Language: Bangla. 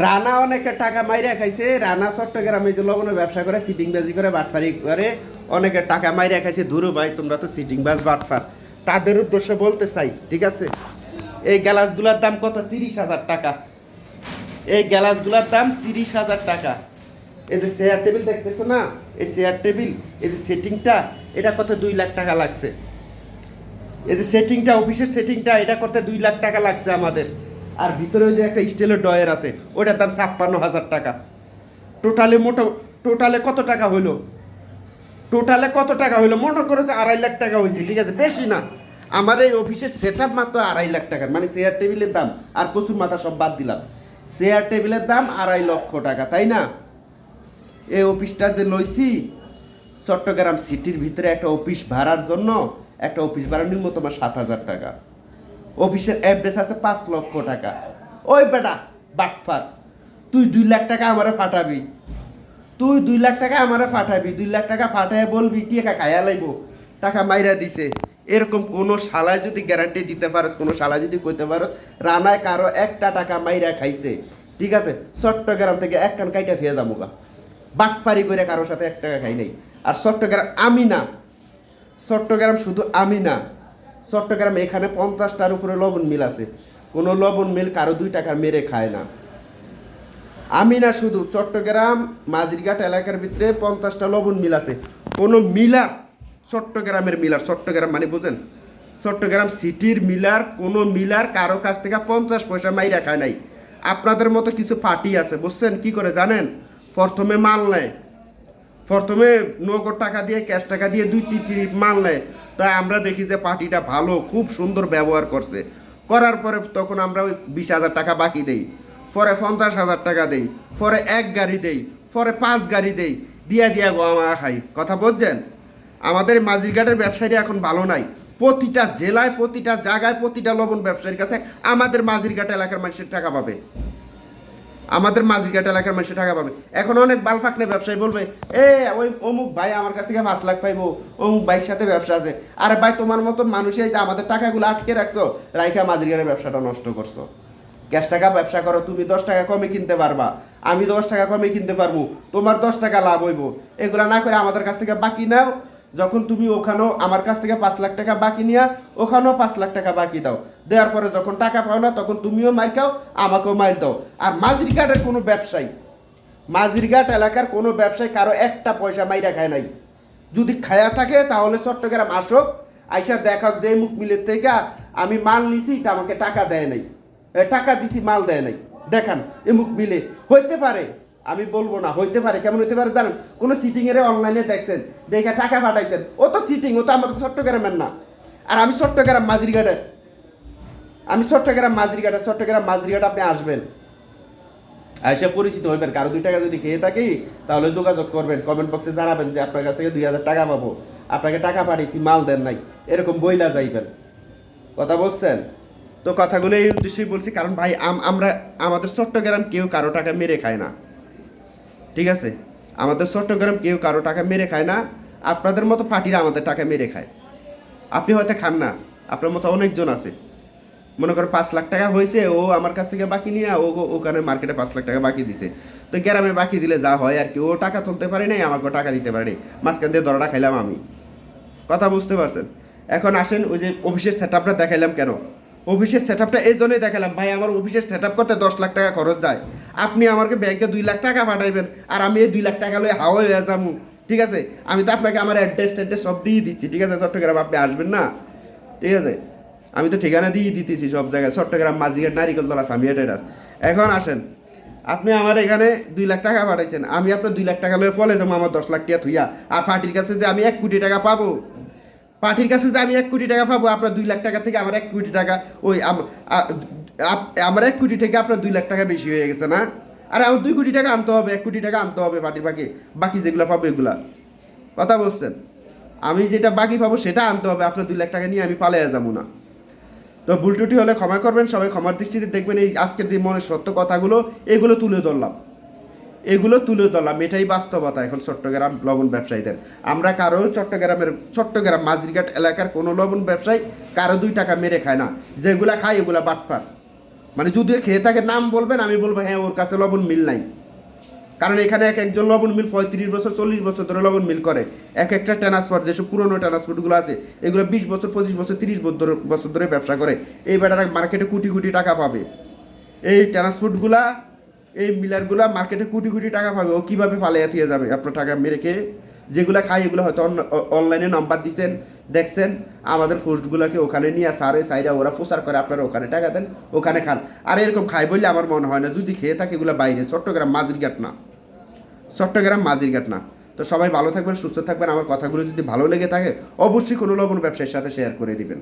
রানা অনেকে টাকা মাইরা খাইছে। রানা চট্টগ্রামে যে লবণের ব্যবসা করে সিটিং বাজি করে, বাটফারি করে, অনেকে টাকা মাইরা খাইছে। ধুরু ভাই, তোমরা তো সিটিং বাজ বাটফার। তাদের উদ্দেশ্যে বলতে চাই, ঠিক আছে? এই গ্যালাসগুলোর দাম কত? তিরিশ হাজার টাকা। এই গ্যালাসগুলোর দাম তিরিশ হাজার টাকা। এই যে চেয়ার টেবিল দেখতেছো না? এই চেয়ার টেবিল এই যে সেটিংটা এটা কত? দুই লাখ টাকা লাগছে। এই যে সেটিংটা অফিসের সেটিংটা এটা করতে দুই লাখ টাকা লাগছে আমাদের। আর ভিতরে ওই যে একটা স্টিলের ডয়ের আছে, ওটার দাম ছাপ্পান্ন হাজার টাকা। টোটালে মোটো টোটালে কত টাকা হইল? টোটালে কত টাকা হইল? মনে করে যে আড়াই লাখ টাকা হয়েছে ঠিক আছে? বেশি না। আমার এই অফিসের সেট আপ মাত্র আড়াই লাখ টাকার মানে চেয়ার টেবিলের দাম আর প্রচুর মাথা সব বাদ দিলাম। চেয়ার টেবিলের দাম আড়াই লক্ষ টাকা, তাই না? এই অফিসটা যে লইছি, চট্টগ্রাম সিটির ভিতরে একটা অফিস ভাড়ার জন্য, একটা অফিস ভাড়া নিম্ন তোমার সাত হাজার টাকা। অফিসের অ্যাড্রেস আছে পাঁচ লক্ষ টাকা। ওই বেটা, বাটফার, তুই দুই লাখ টাকা আমারে পাঠাবি। তুই দুই লাখ টাকা আমারে পাঠাবি, দুই লাখ টাকা পাঠায় বলবি টিকা খায়া লাইব? টাকা মাইরা দিছে। এরকম কোনো শালায় যদি গ্যারান্টি দিতে পারস, কোনো শালায় যদি কইতে পারস, রানায় কারও একটা টাকা মাইরা খাইছে। ঠিক আছে? চট্টগ্রাম থেকে এক কান কাইটা থিয়ে যাব গা। বাটপারি করে কারোর সাথে এক টাকা খাই নাই। আর চট্টগ্রাম আমি না। চট্টগ্রাম শুধু আমি না। চট্টগ্রাম এখানে পঞ্চাশটার উপরে লবণ মিল আছে। কোনো লবণ মিল কারও দুই টাকার মেরে খায় না। আমি না শুধু চট্টগ্রাম, মাঝিরঘাট এলাকার ভিতরে পঞ্চাশটা লবণ মিল আছে। কোনো মিলার চট্টগ্রামের মিলার, চট্টগ্রাম মানে বুঝেন? চট্টগ্রাম সিটির মিলার, কোনো মিলার কারও কাছ থেকে পঞ্চাশ পয়সা মাইরা খায় নাই। আপনাদের মতো কিছু পার্টি আছে, বুঝছেন? কি করে জানেন? প্রথমে মাল নেয় প্রথমে নগদ টাকা দিয়ে ক্যাশ টাকা দিয়ে দুই তিন তিন মাল নেয়। তাই আমরা দেখি যে পার্টিটা ভালো, খুব সুন্দর ব্যবহার করছে। করার পরে তখন আমরা ওই বিশ হাজার টাকা বাকি দেই। পরে পঞ্চাশ হাজার টাকা দেই, পরে এক গাড়ি দেই, পরে পাঁচ গাড়ি দেই, দিয়া দিয়া গো আমরা খাই। কথা বলছেন আমাদের মাঝিরঘাটের ব্যবসায়ী এখন ভালো নাই। প্রতিটা জেলায়, প্রতিটা জায়গায় প্রতিটা লবণ ব্যবসায়ীর কাছে আমাদের মাঝিরঘাট এলাকার মানুষের টাকা পাবে। আমাদের মাঝিঘাট এলাকার মানুষের টাকা পাবে। এখন অনেক বালফাকনে ব্যবসায়ী বলবে, এ, ওই অমুক ভাই আমার কাছ থেকে পাঁচ লাখ পাইবো, অমুক ভাইয়ের সাথে ব্যবসা আছে। আরে ভাই, তোমার মতন মানুষ এই যে আমাদের টাকাগুলো আটকে রাখছো, রাইখা মাঝিঘাটের ব্যবসাটা নষ্ট করছ। ক্যাশ টাকা ব্যবসা করো, তুমি দশ টাকা কমে কিনতে পারবা, আমি দশ টাকা কমে কিনতে পারব, তোমার দশ টাকা লাভ হইব। এগুলা না করে আমাদের কাছ থেকে বাকি নাও যখন তুমি ওখানেও আমার কাছ থেকে পাঁচ লাখ টাকা বাকি নিয়া ওখানেও পাঁচ লাখ টাকা বাকি দাও। দেওয়ার পরে যখন টাকা পাও না, তখন তুমিও মার খাও, আমাকেও মার দাও। আর মাঝিরঘাটের কোনো ব্যবসায়ী মাঝিরঘাট এলাকার কোনো ব্যবসায়ী কারও একটা পয়সা মাইরা খায় নাই। যদি খায়া থাকে, তাহলে চট্টগ্রাম আসুক আইসা দেখাক যে মুখ মিলের থেকে আমি মাল নিছি, তা আমাকে টাকা দেয় নাই। টাকা দিছি, মাল দেয় নাই। দেখান এমুক মিলে। হইতে পারে আমি বলব না, হইতে পারে, কেমন হইতে পারে জানেন? কোনো এর অনলাইনে দেখছেন, দেখে টাকা পাঠাইছেন, ও তো সিটিং ও তো আমাদের চট্টগ্রামের না। আর আমি চট্টগ্রাম মাঝিরঘাটের আমি চট্টগ্রাম মাঝিরঘাটের চট্টগ্রাম মাঝিরঘাট আপনি আসবেন। এসে পরিচিত হইবেন, কারও দুই টাকা যদি খেয়ে থাকি, তাহলে যোগাযোগ করবেন কমেন্ট বক্সে জানাবেন যে আপনার কাছ থেকে দুই হাজার টাকা পাবো। আপনাকে টাকা পাঠিয়েছি, মাল দেন নাই, এরকম বইলা যাইবেন। কথা বলছেন? তো কথাগুলো এই উদ্দেশ্যেই বলছি, কারণ ভাই, আম- আমরা, আমাদের চট্টগ্রাম কেউ কারও টাকা মেরে খায় না। ঠিক আছে? আমাদের চট্টগ্রাম কেউ কারও টাকা মেরে খায় না, আপনাদের মতো পার্টিরা আমাদের টাকা মেরে খায়। আপনি হয়তো খান না, আপনার মতো অনেকজন আছে। মনে করো পাঁচ লাখ টাকা হয়েছে, ও আমার কাছ থেকে বাকি নিয়ে, ও ওখানে মার্কেটে পাঁচ লাখ টাকা বাকি দিছে। তো গ্রামে বাকি দিলে যা হয় আর কি, ও টাকা তুলতে পারে নাই আমাকে টাকা দিতে পারে মাঝখান দিয়ে দরটা খাইলাম আমি। কথা বুঝতে পারছেন? এখন আসেন, ওই যে অফিসের সেট দেখাইলাম কেন? অফিসের সেট আপটা এই জন্যই দেখালাম। ভাই, আমার অফিসের সেট আপ করতে দশ লাখ টাকা খরচ যায়। আপনি আমাকে ব্যাংকে দুই লাখ টাকা পাঠাইবেন আর আমি এই দুই লাখ টাকা লয়ে হাওয়া হয়ে যাব। ঠিক আছে? আমি তো আপনাকে আমার অ্যাড্রেস ট্যাড্রেস সব দিয়ে দিচ্ছি। ঠিক আছে? চট্টগ্রাম আপনি আসবেন না? ঠিক আছে? আমি তো ঠিকানা দিয়ে দিতেছি সব জায়গায়। চট্টগ্রাম মাঝিঘাট নারিকলতলা সামিয়া টেরাস এখন আসেন। আপনি আমার এখানে দুই লাখ টাকা পাঠাইছেন। আমি আপনার দুই লাখ টাকা লয়ে ফলে যাব আমার দশ লাখ টাকা থুইয়া। আর পার্টির কাছে যে আমি এক কোটি টাকা পাবো। পার্টির কাছে যে আমি এক কোটি টাকা পাবো, আপনার দুই লাখ টাকা থেকে আমার এক কোটি টাকা, ওই আমার এক কোটি থেকে আপনার দুই লাখ টাকা বেশি হয়ে গেছে না? আরে আমার দুই কোটি টাকা আনতে হবে, এক কোটি টাকা আনতে হবে পার্টির বাকি বাকি যেগুলো পাবো এগুলা। কথা বলছেন? আমি যেটা বাকি পাবো সেটা আনতে হবে, আপনার দুই লাখ টাকা নিয়ে আমি পালিয়ে যাব না। তো ভুল ত্রুটি হলে ক্ষমা করবেন, সবাই ক্ষমার দৃষ্টিতে দেখবেন, এই আজকের যে মনের সত্য কথাগুলো, এগুলো তুলে ধরলাম। এগুলো তুলে ধরলাম, এটাই বাস্তবতা এখন চট্টগ্রাম লবণ ব্যবসায়ীদের। আমরা কারও চট্টগ্রামের, চট্টগ্রাম মাঝিরঘাট এলাকার কোনো লবণ ব্যবসায়ী কারও দুই টাকা মেরে খায় না। যেগুলা খায় এগুলা বাটপার। মানে যদি খেয়ে থাকে, নাম বলবেন, আমি বলব হ্যাঁ ওর কাছে লবণ মিল নাই। কারণ এখানে এক একজন লবণ মিল পঁয়ত্রিশ বছর, চল্লিশ বছর ধরে লবণ মিল করে। এক একটা ট্রান্সপোর্ট যেসব পুরোনো ট্রান্সপোর্টগুলো আছে, এগুলো বিশ বছর, পঁচিশ বছর, তিরিশ বছর ধরে ব্যবসা করে। এই বেটারা মার্কেটে কোটি কোটি টাকা পাবে। এই ট্রান্সপোর্টগুলা এই মিলারগুলা মার্কেটে কোটি কোটি টাকা পাবে। ও কীভাবে পালিয়ে থিয়ে যাবে? আপনার টাকা মেরে খেয়ে যেগুলো খাই এগুলো হয়তো অনলাইনে নাম্বার দিছেন, দেখছেন। আমাদের পোস্টগুলোকে ওখানে নিয়ে সারে, সাইরা ওরা প্রচার করে, আপনারা ওখানে টাকা দেন, ওখানে খান। আর এরকম খাই বললে আমার মনে হয় না, যদি খেয়ে থাকে এগুলো বাইরে। চট্টগ্রাম মাঝিরঘাট না। চট্টগ্রাম মাঝিরঘাট না। তো সবাই ভালো থাকবেন, সুস্থ থাকবেন। আমার কথাগুলো যদি ভালো লেগে থাকে, অবশ্যই কোনো লবণ ব্যবসায়ীর সাথে শেয়ার করে দিবেন।